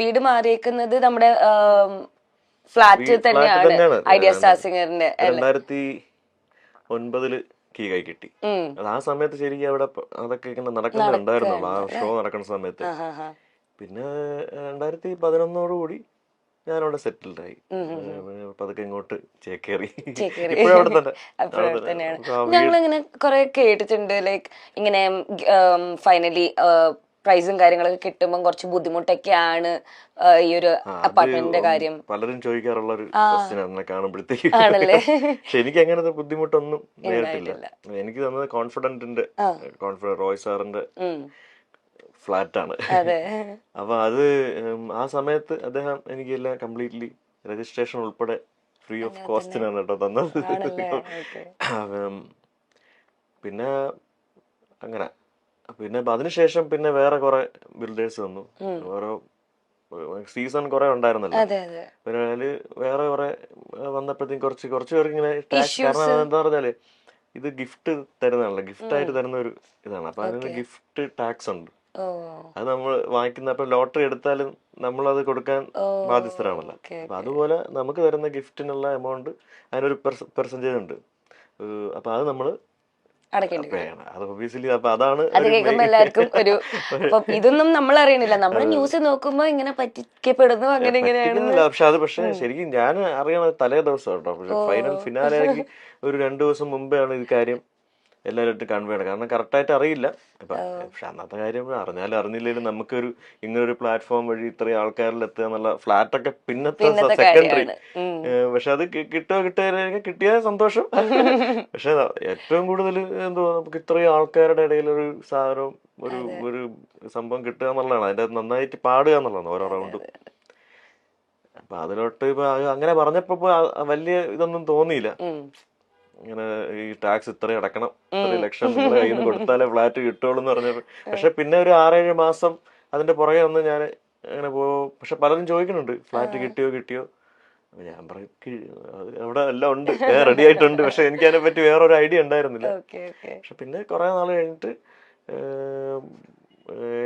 വീട് മാറിയേക്കുന്നത് നമ്മുടെ ഫ്ലാറ്റ് തന്നെയാണ്. ഐഡിയ സ്റ്റാർ സിംഗറിന്റെ രണ്ടായിരത്തി ഒൻപതിൽ കീ കൈ കിട്ടി. അത് ആ സമയത്ത് ശരിക്കും അവിടെ അതൊക്കെ ഇങ്ങനെ നടക്കുന്നുണ്ടായിരുന്നുള്ളൂ ആ ഷോ നടക്കുന്ന സമയത്ത്. പിന്നെ രണ്ടായിരത്തി പതിനൊന്നോടുകൂടി കൂടി അവിടെ സെറ്റിൽഡ് ആയി പതുക്കെ ഇങ്ങോട്ട് ചേക്കേറി. ഞങ്ങൾ ഇങ്ങനെ കുറെ കേട്ടിട്ടുണ്ട്. ലൈക്ക് ഇങ്ങനെ ഫൈനലി പ്രൈസും കാര്യങ്ങളൊക്കെ കിട്ടുമ്പോൾ കുറച്ച് ബുദ്ധിമുട്ടൊക്കെയാണ് ഈ ഒരു അപ്പാർട്ട്മെന്റിന്റെ കാര്യം. പലരും ചോദിക്കാറുള്ള ഒരു കാണുമ്പോഴത്തേക്ക്. ആണല്ലേ? എനിക്ക് അങ്ങനത്തെ ബുദ്ധിമുട്ടൊന്നും നേരിട്ടില്ല. എനിക്ക് തന്നത് കോൺഫിഡന്റിന്റെ കോൺഫിഡന്റ് റോയ് സാറിന്റെ. ഫ്ലാറ്റ് ആണ് അപ്പൊ അത് ആ സമയത്ത് അദ്ദേഹം എനിക്ക് എല്ലാം കംപ്ലീറ്റ്ലി രജിസ്ട്രേഷൻ ഉൾപ്പെടെ ഫ്രീ ഓഫ് കോസ്റ്റിനാണ് കേട്ടോ തന്നത്. പിന്നെ അങ്ങനെ. പിന്നെ അതിനുശേഷം പിന്നെ വേറെ കുറെ ബിൽഡേഴ്സ് വന്നു. ഓരോ സീസൺ കുറെ ഉണ്ടായിരുന്നല്ലോ. പിന്നെ അതിൽ വേറെ കുറെ വന്നപ്പോഴത്തേക്കും കുറച്ച് കുറച്ച് പേർക്ക് ഇങ്ങനെ കാരണം എന്താ പറഞ്ഞാൽ ഇത് ഗിഫ്റ്റ് തരുന്നതാണല്ലോ. ഗിഫ്റ്റ് ആയിട്ട് തരുന്ന ഒരു ഇതാണ്. അപ്പൊ അതിന് ഗിഫ്റ്റ് ടാക്സ് ഉണ്ട്. അത് നമ്മൾ വാങ്ങിക്കുന്ന അപ്പൊ ലോട്ടറി എടുത്താലും നമ്മൾ അത് കൊടുക്കാൻ ബാധ്യസ്ഥരാണല്ലോ. അപ്പൊ അതുപോലെ നമുക്ക് തരുന്ന ഗിഫ്റ്റിനുള്ള എമൗണ്ട് അതിനൊരു പെർസെന്റേജ് ഉണ്ട്. അപ്പൊ അത് നമ്മൾ അത് ഒബിയസ്ലി അപ്പൊ അതാണ് അത് കേൾക്കുമ്പോ എല്ലാവർക്കും ഒരു ഇതൊന്നും നമ്മൾ അറിയണില്ല. നമ്മൾ ന്യൂസ് നോക്കുമ്പോ ഇങ്ങനെ പറ്റിക്കപ്പെടുന്നു അങ്ങനെ ഇങ്ങനെയാണ്. പക്ഷെ അത് പക്ഷെ ശരിക്കും ഞാൻ അറിയണത് തലേ ദിവസം കേട്ടോ ഫൈനൽ ഫിനാലെ ഒരു രണ്ടു ദിവസം മുമ്പേ ആണ് ഈ കാര്യം എല്ലാവരും കൺവേ ആണ് കാരണം കറക്റ്റ് ആയിട്ട് അറിയില്ല. പക്ഷെ അന്നത്തെ കാര്യം അറിഞ്ഞാലും അറിഞ്ഞില്ലെങ്കിലും നമുക്കൊരു ഇങ്ങനെ ഒരു പ്ലാറ്റ്ഫോം വഴി ഇത്രയും ആൾക്കാരിൽ എത്തുക എന്നുള്ള ഫ്ലാറ്റ് ഒക്കെ പിന്നത്തെ സെക്കൻഡറി. പക്ഷെ അത് കിട്ടുക കിട്ടുക കിട്ടിയ സന്തോഷം. പക്ഷെ ഏറ്റവും കൂടുതൽ എന്തോ നമുക്ക് ഇത്രയും ആൾക്കാരുടെ ഇടയിൽ ഒരു സാധനവും ഒരു ഒരു സംഭവം കിട്ടുക എന്നുള്ളതാണ്. അതിന്റെ നന്നായിട്ട് പാടുക എന്നുള്ളതാണ് ഓരോ റൗണ്ടും. അപ്പൊ അതിലോട്ട് ഇപ്പൊ അങ്ങനെ പറഞ്ഞപ്പോ വലിയ ഇതൊന്നും തോന്നിയില്ല. ഇങ്ങനെ ഈ ടാക്സ് ഇത്രയും അടക്കണം. ഇത്രയും ലക്ഷം നിങ്ങളുടെ കയ്യിൽ നിന്ന് കൊടുത്താലേ ഫ്ലാറ്റ് കിട്ടുള്ളൂ എന്ന് പറഞ്ഞത്. പക്ഷെ പിന്നെ ഒരു ആറേഴ് മാസം അതിന്റെ പുറകെ ഒന്ന് ഞാൻ അങ്ങനെ പോ പക്ഷെ പലരും ചോദിക്കുന്നുണ്ട് ഫ്ലാറ്റ് കിട്ടിയോ കിട്ടിയോ? ഞാൻ പറയും "കി- അവിടെ എല്ലാം ഉണ്ട്. റെഡി ആയിട്ടുണ്ട്. പക്ഷെ എനിക്ക് അതിനെ പറ്റി വേറെ ഒരു ഐഡിയ ഉണ്ടായിരുന്നില്ല പക്ഷെ പിന്നെ കുറെ നാൾ കഴിഞ്ഞിട്ട്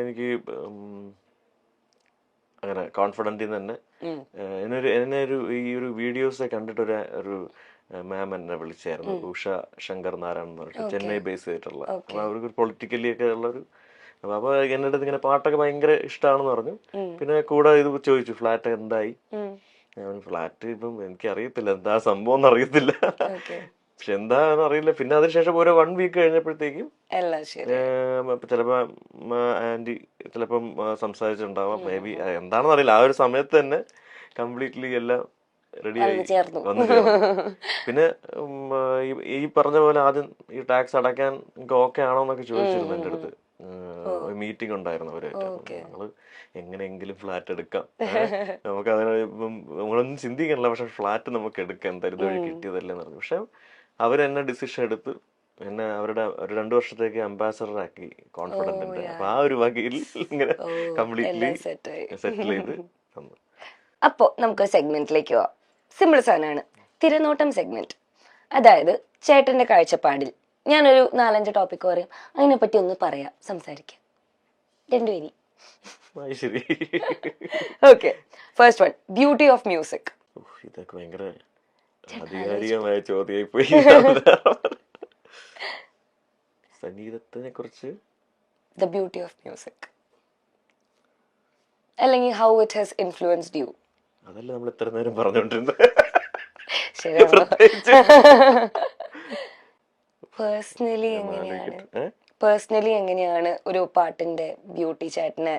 എനിക്ക് അങ്ങനെ കോൺഫിഡന്റിൽ തന്നെ എന്നൊരു ഏഹ് എന്നൊരു എന്നെ ഒരു ഈ ഒരു വീഡിയോസ് കണ്ടിട്ടൊരു ഒരു മാം എന്നെ വിളിച്ചായിരുന്നു. ഉഷ ശങ്കർ നാരായൺ എന്ന് പറഞ്ഞിട്ട് ചെന്നൈ ബേസ് ചെയ്തിട്ടുള്ള അപ്പൊ അവർക്ക് പൊളിറ്റിക്കലി ഒക്കെ ഉള്ള ഒരു അപ്പൊ എന്റെ അടുത്ത് ഇങ്ങനെ പാട്ടൊക്കെ ഭയങ്കര ഇഷ്ടമാണെന്ന് പറഞ്ഞു. പിന്നെ കൂടെ ഇത് ചോദിച്ചു ഫ്ലാറ്റ് എന്തായി? ഫ്ലാറ്റ് ഇപ്പം എനിക്ക് അറിയത്തില്ല എന്താ സംഭവം എന്ന് അറിയത്തില്ല. പക്ഷെ എന്താന്ന് അറിയില്ല. പിന്നെ അതിനുശേഷം ഒരു വൺ വീക്ക് കഴിഞ്ഞപ്പോഴത്തേക്കും ചിലപ്പോ ആന്റി ചിലപ്പം സംസാരിച്ചിട്ടുണ്ടാവാം. മേ ബി എന്താണെന്ന് അറിയില്ല. ആ ഒരു സമയത്ത് തന്നെ കംപ്ലീറ്റ്ലി എല്ലാം റെഡി ആയി വന്ന് ചേർന്നു. പിന്നെ ഈ- പറഞ്ഞ പോലെ ആദ്യം ഈ ടാക്സ് അടയ്ക്കാൻ ഓക്കെ ആണോ എന്നൊക്കെ ചോദിച്ചിരുന്നു എന്റെ അടുത്ത്. മീറ്റിംഗ് ഉണ്ടായിരുന്നു അവരായിട്ട്. എങ്ങനെയെങ്കിലും ഫ്ലാറ്റ് എടുക്കാം. നമുക്ക് അതിന് നമ്മളൊന്നും ചിന്തിക്കണില്ല. പക്ഷെ ഫ്ലാറ്റ് നമുക്ക് എടുക്കാം. എന്തായാലും ഇതുവഴി കിട്ടിയതല്ലേ പറഞ്ഞു. പക്ഷെ അവരെന്നെ ഡിസിഷൻ എടുത്ത് എന്നെ അവരുടെ ഒരു രണ്ടു വർഷത്തേക്ക് അംബാസഡർ ആക്കി കോൺഫിഡന്റിന്റെ അപ്പൊ ആ ഒരു വകയിൽ ഇങ്ങനെ കംപ്ലീറ്റ്ലി സെറ്റിൽ ചെയ്ത് തന്നു അപ്പോ നമുക്ക് സെഗ്മെന്റിലേക്ക് പോവാം. സിമ്പിൾ സാധനമാണ്. തിരനോട്ടം സെഗ്മെന്റ് അതായത് ചേട്ടന്റെ കാഴ്ചപ്പാടിൽ. ഞാനൊരു നാലഞ്ച് ടോപ്പിക് പറയും. അതിനെപ്പറ്റി ഒന്ന് പറയാം. സംസാരിക്കാം. രണ്ടുപേരി okay first one beauty of music ഇതൊക്കെ ഭയങ്കര ആധികാരികമായ ചോദ്യമായി പോയി സംഗീതത്തിനെ കുറിച്ച്? ദ ബ്യൂട്ടി ഓഫ് മ്യൂസിക് അല്ലെങ്കിൽ how it has influenced you അതല്ല നമ്മൾ ഇത്ര നേരം പറഞ്ഞോണ്ടിരുന്നത് പേഴ്സണലി എങ്ങനെയാണ്? പേഴ്സണലി എങ്ങനെയാണ് ഒരു പാട്ടിന്റെ ബ്യൂട്ടി ചാറ്റിനെ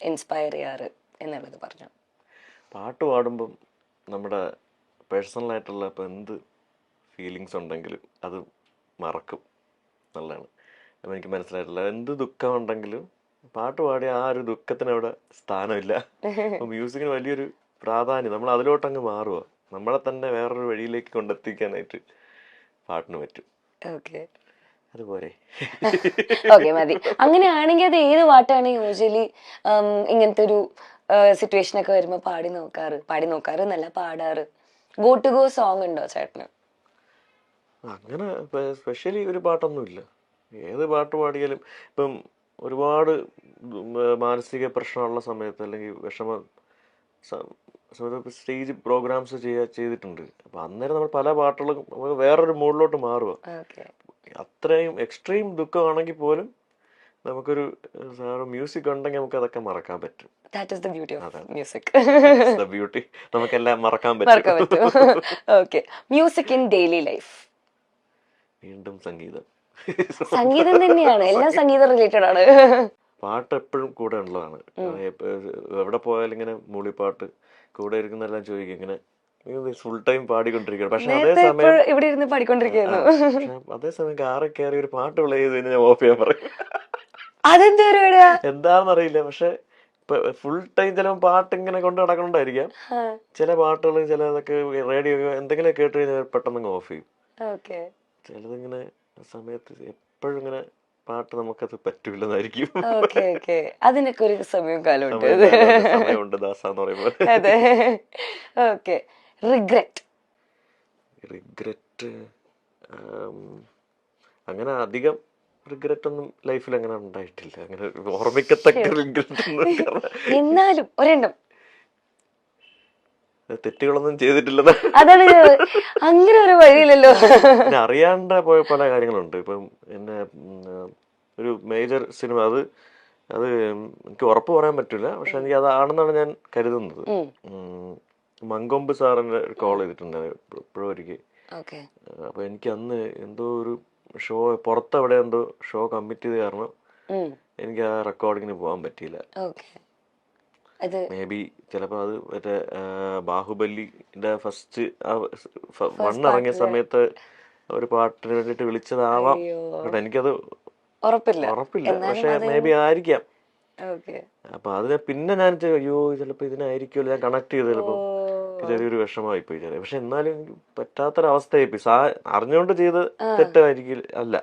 ഇൻസ്പയർ ചെയ്യാറ് എന്നുള്ളത് പറഞ്ഞു? പാട്ട് പാടുമ്പം നമ്മുടെ പേഴ്സണൽ ആയിട്ടുള്ള ഇപ്പം എന്ത് ഫീലിങ്സ് ഉണ്ടെങ്കിലും അത് മറക്കും. നല്ലതാണ്. അപ്പം എനിക്ക് മനസ്സിലായിട്ടുള്ള എന്ത് ദുഃഖം ഉണ്ടെങ്കിലും പാട്ട് പാടിയ ആ ഒരു ദുഃഖത്തിന് അവിടെ സ്ഥാനമില്ല. മ്യൂസിക്കിന് വലിയൊരു പ്രാധാന്യം നമ്മൾ അതിലോട്ടങ്ങ് മാറുക. നമ്മളെ തന്നെ വേറൊരു വഴിയിലേക്ക് കൊണ്ടെത്തിക്കാനായിട്ട് പാട്ടിന് പറ്റും. ഓക്കെ. അതുപോലെ. ഓക്കെ മതി. അങ്ങനെയാണെങ്കിൽ അത് ഏത് പാട്ടാണ് യൂഷ്വലി ഇങ്ങനത്തെ ഒരു സിറ്റുവേഷൻ ഒക്കെ വരുമ്പോൾ പാടി നോക്കാറ്? പാടി നോക്കാറ് നല്ല പാടാറ്. ഗോ ടു ഗോ സോങ് ഉണ്ടോ ചേട്ടന്? അങ്ങനെ സ്പെഷ്യലി ഒരു പാട്ടൊന്നുമില്ല. ഏത് പാട്ട് പാടിയാലും ഇപ്പം ഒരുപാട് മാനസിക പ്രശ്നമുള്ള സമയത്ത് അല്ലെങ്കിൽ വിഷമം സ്റ്റേജ് പ്രോഗ്രാംസ് ചെയ്യാ ചെയ്തിട്ടുണ്ട്. അപ്പൊ അന്നേരം നമ്മൾ പല പാട്ടുകളും നമുക്ക് വേറൊരു മൂഡിലോട്ട് മാറുക അത്രയും എക്സ്ട്രീം ദുഃഖമാണെങ്കിൽ പോലും നമുക്കൊരു മ്യൂസിക് ഉണ്ടെങ്കിൽ നമുക്ക് അതൊക്കെ മറക്കാൻ പറ്റും. That is the beauty of music the beauty നമുക്കെല്ലാം മറക്കാൻ പറ്റും. Okay. Music in daily life വീണ്ടും സംഗീതം. സംഗീതം തന്നെയാണ്. എല്ലാം സംഗീതം റിലേറ്റഡ് ആണ്. പാട്ട് എപ്പോഴും കൂടെ ഉള്ളതാണ്. എവിടെ പോയാലും ഇങ്ങനെ മൂളിപ്പാട്ട് കൂടെ ഇരിക്കുന്നെല്ലാം ചോദിക്കും. ഇങ്ങനെ ഫുൾ ടൈം പാടിക്കൊണ്ടിരിക്കുകയാണ്. പക്ഷെ അതേ സമയം ഇവിടെ ഇരുന്ന് പാടിക്കൊണ്ടിരിക്കുന്നു പക്ഷെ അതേസമയം കാറിൽ കയറി ഒരു പാട്ട് പ്ലേ ചെയ്ത് ഞാൻ ഓഫ് ചെയ്യാൻ പറയും. എന്താണെന്ന് അറിയില്ല എന്താണെന്നറിയില്ല. പക്ഷെ ഫുൾ ടൈം ചില പാട്ട് ഇങ്ങനെ കൊണ്ട് നടക്കണ്ടായിരിക്കാം ചില പാട്ടുകൾ ചിലതൊക്കെ റേഡിയോ എന്തെങ്കിലും കേട്ട് കഴിഞ്ഞാൽ പെട്ടെന്ന് ഓഫ് ചെയ്യും. ചിലതിങ്ങനെ സമയത്ത് എപ്പോഴും ഇങ്ങനെ പാട്ട് നമുക്കത് പറ്റൂലെന്നായിരിക്കും. അതിനൊക്കെ ഒരു സമയവും കാലമുണ്ട്. സമയം- സമയമുണ്ട് ദാസാന്ന് പറയുമ്പോൾ. അതെ. ഓക്കെ. റിഗ്രറ്റ്. റിഗ്രറ്റ് അങ്ങനെ അധികം റിഗ്രറ്റ് ഒന്നും ലൈഫിൽ അങ്ങനെ ഉണ്ടായിട്ടില്ല. അങ്ങനെ ഓർമ്മിക്കത്തക്ക റിഗ്രറ്റ് എന്നാലും ഒരെണ്ണം. തെറ്റുകളൊന്നും ചെയ്തിട്ടില്ലെന്ന്. അതാണ് അങ്ങനെ ഒരു വഴിയില്ലല്ലോ. അറിയാണ്ട് പോയ പല കാര്യങ്ങളുണ്ട്. ഇപ്പം എന്നെ ഒരു മേജർ സിനിമ അത് അത് എനിക്ക് ഉറപ്പ് പറയാൻ പറ്റില്ല. പക്ഷെ എനിക്ക് അതാണെന്നാണ് ഞാൻ കരുതുന്നത്. മങ്കൊമ്പ് സാറിന്റെ കോൾ ചെയ്തിട്ടുണ്ട്. ഇപ്പോഴും ഒരിക്കൽ അപ്പൊ എനിക്ക് അന്ന് എന്തോ ഒരു ഷോ പുറത്തെവിടെ എന്തോ ഷോ കമ്മിറ്റ് ചെയ്ത് കാരണം എനിക്ക് ആ റെക്കോർഡിങ്ങിന് പോകാൻ പറ്റിയില്ല. മേ ബി ചിലപ്പോൾ അത് മറ്റേ ബാഹുബലിന്റെ ഫസ്റ്റ് വൺ ഇറങ്ങിയ സമയത്ത് ഒരു പാട്ടിന് വേണ്ടിട്ട് വിളിച്ചതാവാം. എനിക്കത് ഉറപ്പില്ല. ഉറപ്പില്ല. പക്ഷെ മേ ബി ആയിരിക്കാം. അപ്പൊ അതിനെ പിന്നെ ഞാൻ അയ്യോ ചിലപ്പോ ഇതിനായിരിക്കുമല്ലോ ഞാൻ കണക്ട് ചെയ്ത് ചിലപ്പോ ചെറിയൊരു വിഷമമായി പോയി ചെറിയ. പക്ഷെ എന്നാലും എനിക്ക് പറ്റാത്തൊരവസ്ഥയായി പോയി. സാ അറിഞ്ഞുകൊണ്ട് ചെയ്ത് തെറ്റായിരിക്കില്ല അല്ല.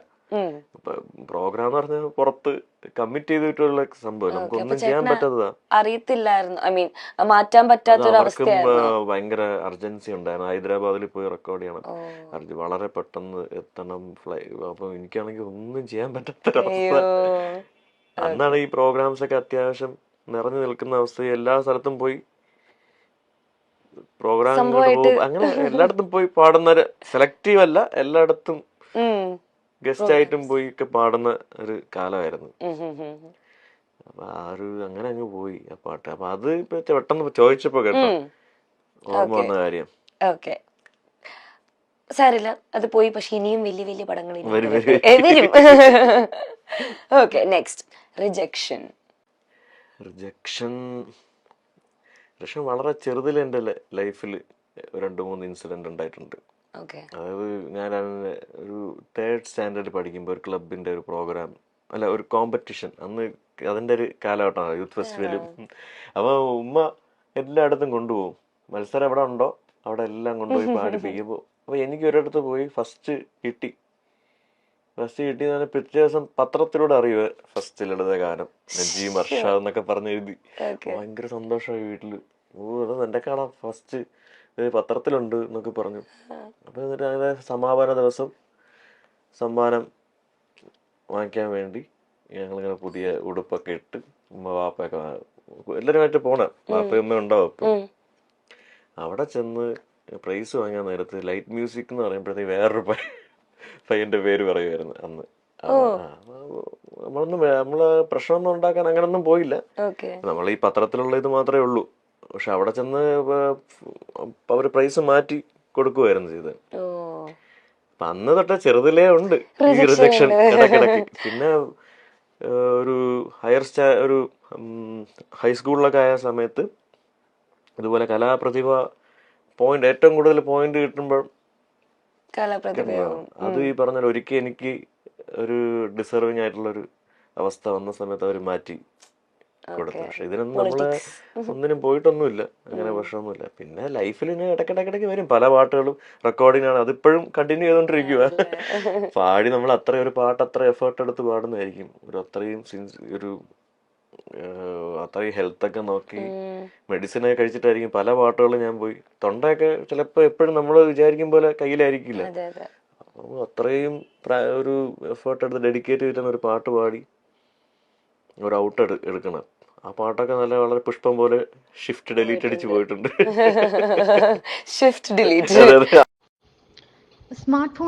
പ്രോഗ്രാം എന്ന് പറഞ്ഞാൽ പുറത്ത് കമ്മിറ്റ് ചെയ്തിട്ടുള്ള സംഭവം. നമുക്കൊന്നും ചെയ്യാൻ പറ്റാത്തതാ. അറിയത്തില്ലായിരുന്നു. ഐ മീൻ മാറ്റാൻ പറ്റാത്തൊരു അവസ്ഥയായിരുന്നു. ഭയങ്കര അർജൻസി ഉണ്ടായിരുന്നു. ഹൈദരാബാദിൽ പോയി റെക്കോർഡ് ചെയ്യണം. വളരെ പെട്ടെന്ന് എത്തണം ഫ്ലൈ അപ്പൊ എനിക്കാണെങ്കിൽ ഒന്നും ചെയ്യാൻ പറ്റാത്തൊരവസ്ഥ അയ്യോ. അന്നാണ് ഈ പ്രോഗ്രാംസ് ഒക്കെ അത്യാവശ്യം നിറഞ്ഞു നിൽക്കുന്ന അവസ്ഥ. എല്ലാ സ്ഥലത്തും പോയി പ്രോഗ്രാം അങ്ങനെ എല്ലായിടത്തും പോയി പാടുന്നവര് സെലക്റ്റീവ് അല്ല. എല്ലായിടത്തും. ഗസ്റ്റ് ആയിട്ടും പോയി ഒക്കെ പാടുന്ന ഒരു കാലമായിരുന്നു. അപ്പൊ ആ ഒരു അങ്ങനെ അങ്ങ് പോയി ആ പാട്ട്. അപ്പൊ അത് പെട്ടെന്ന് ചോദിച്ചപ്പോ കേട്ടോ. ഓർമ്മ വന്ന കാര്യം. ഓക്കെ. സാരില്ല അത് പോയി. പക്ഷെ ഇനിയും വലിയ വലിയ പടങ്ങൾ വരും okay next. Rejection. Rejection. Rejection വളരെ ചെറുതിൽ എന്റെ ലൈഫിൽ രണ്ട് മൂന്ന് ഇൻസിഡന്റ് ഉണ്ടായിട്ടുണ്ട്. അതായത് ഞാൻ ഒരു തേർഡ് സ്റ്റാൻഡേർഡ് പഠിക്കുമ്പോൾ ഒരു ക്ലബിന്റെ ഒരു പ്രോഗ്രാം അല്ല ഒരു കോമ്പറ്റീഷൻ അന്ന് അതിന്റെ ഒരു കാലഘട്ടമാണ് യൂത്ത് ഫെസ്റ്റിവലും അപ്പോൾ ഉമ്മ എല്ലായിടത്തും കൊണ്ടുപോകും. മത്സരം എവിടെ ഉണ്ടോ? അവിടെ എല്ലാം കൊണ്ടുപോയി പാടിപ്പിക്കുമ്പോൾ അപ്പോൾ എനിക്ക് ഒരിടത്ത് പോയി ഫസ്റ്റ് കിട്ടി. ഫസ്റ്റ് കിട്ടി എന്ന് പറഞ്ഞാൽ പിറ്റേ ദിവസം പത്രത്തിലൂടെ അറിയുക ഫസ്റ്റിലെടുത്ത ഗാനം. നജീം അർഷാദ് എന്നൊക്കെ പറഞ്ഞ് എഴുതി ഭയങ്കര സന്തോഷമായി വീട്ടിൽ. ഓ അത് എന്റെ കാണാം ഫസ്റ്റ് പത്രത്തിലുണ്ട് എന്നൊക്കെ പറഞ്ഞു. അപ്പൊ എന്നിട്ട് അങ്ങനെ സമാപന ദിവസം സമ്മാനം വാങ്ങിക്കാൻ വേണ്ടി ഞങ്ങളിങ്ങനെ പുതിയ ഉടുപ്പൊക്കെ ഇട്ട് ഉമ്മ വാപ്പയൊക്കെ എല്ലാവരുമായിട്ട് പോണ. വാപ്പയും ഉമ്മ ഉണ്ടാവും അപ്പൊ അവിടെ ചെന്ന് പ്രൈസ് വാങ്ങാൻ നേരത്ത് ലൈറ്റ് മ്യൂസിക് എന്ന് പറയുമ്പോഴത്തേക്ക് വേറൊരു പയ്യ- പയ്യന്റെ പേര് പറയുമായിരുന്നു അന്ന്. നമ്മളൊന്നും നമ്മൾ പ്രശ്നമൊന്നും ഉണ്ടാക്കാൻ അങ്ങനൊന്നും പോയില്ല. നമ്മൾ ഈ പത്രത്തിലുള്ള ഇത് മാത്രമേ ഉള്ളൂ. പക്ഷെ അവിടെ ചെന്ന് അവർ പ്രൈസ് മാറ്റി കൊടുക്കുമായിരുന്നു ചെയ്ത് അന്ന് തൊട്ട് ചെറുതിലേ ഉണ്ട് ഈ റിജക്ഷൻ ഇടക്കിടക്ക്. പിന്നെ ഒരു ഹയർ സ്റ്റാ ഒരു ഹൈസ്കൂളിലൊക്കെ ആയ സമയത്ത് ഇതുപോലെ കലാപ്രതിഭ പോയിന്റ് ഏറ്റവും കൂടുതൽ പോയിന്റ് കിട്ടുമ്പോൾ അത് ഈ പറഞ്ഞ ഒരിക്കൽ എനിക്ക് ഒരു ഡിസർവിങ് ആയിട്ടുള്ള ഒരു അവസ്ഥ വന്ന സമയത്ത് അവർ മാറ്റി. കൊടുത്തു. പക്ഷെ ഇതിനൊന്നും നമ്മൾ ഒന്നിനും പോയിട്ടൊന്നുമില്ല. അങ്ങനെ പ്രശ്നമൊന്നുമില്ല. പിന്നെ ലൈഫിൽ ഇങ്ങനെ ഇടയ്ക്കിടയ്ക്കിടയ്ക്ക് വരും. പല പാട്ടുകളും റെക്കോർഡിംഗ് ആണ് അതിപ്പോഴും കണ്ടിന്യൂ ചെയ്തോണ്ടിരിക്കുക പാടി നമ്മൾ അത്ര ഒരു പാട്ട് അത്ര എഫേർട്ട് എടുത്ത് പാടുന്നതായിരിക്കും. ഒരു അത്രയും സിൻസ് ഒരു അത്രയും ഹെൽത്ത് ഒക്കെ നോക്കി മെഡിസിൻ ഒക്കെ കഴിച്ചിട്ടായിരിക്കും പല പാട്ടുകളും ഞാൻ പോയി. തൊണ്ടയൊക്കെ ചിലപ്പോൾ എപ്പോഴും നമ്മൾ വിചാരിക്കും പോലെ കയ്യിലായിരിക്കില്ല. അപ്പോൾ അത്രയും ഒരു എഫേർട്ട് എടുത്ത് ഡെഡിക്കേറ്റ് ചെയ്തിട്ടാണ് ഒരു പാട്ട് പാടി ഒരു ഔട്ട് എടുക്കണം. ആ പാട്ടൊക്കെ നല്ല വളരെ പുഷ്പം പോലെ ഷിഫ്റ്റ് ഡിലീറ്റ് അടിച്ച് പോയിട്ടുണ്ട്. Shift delete. Smart phone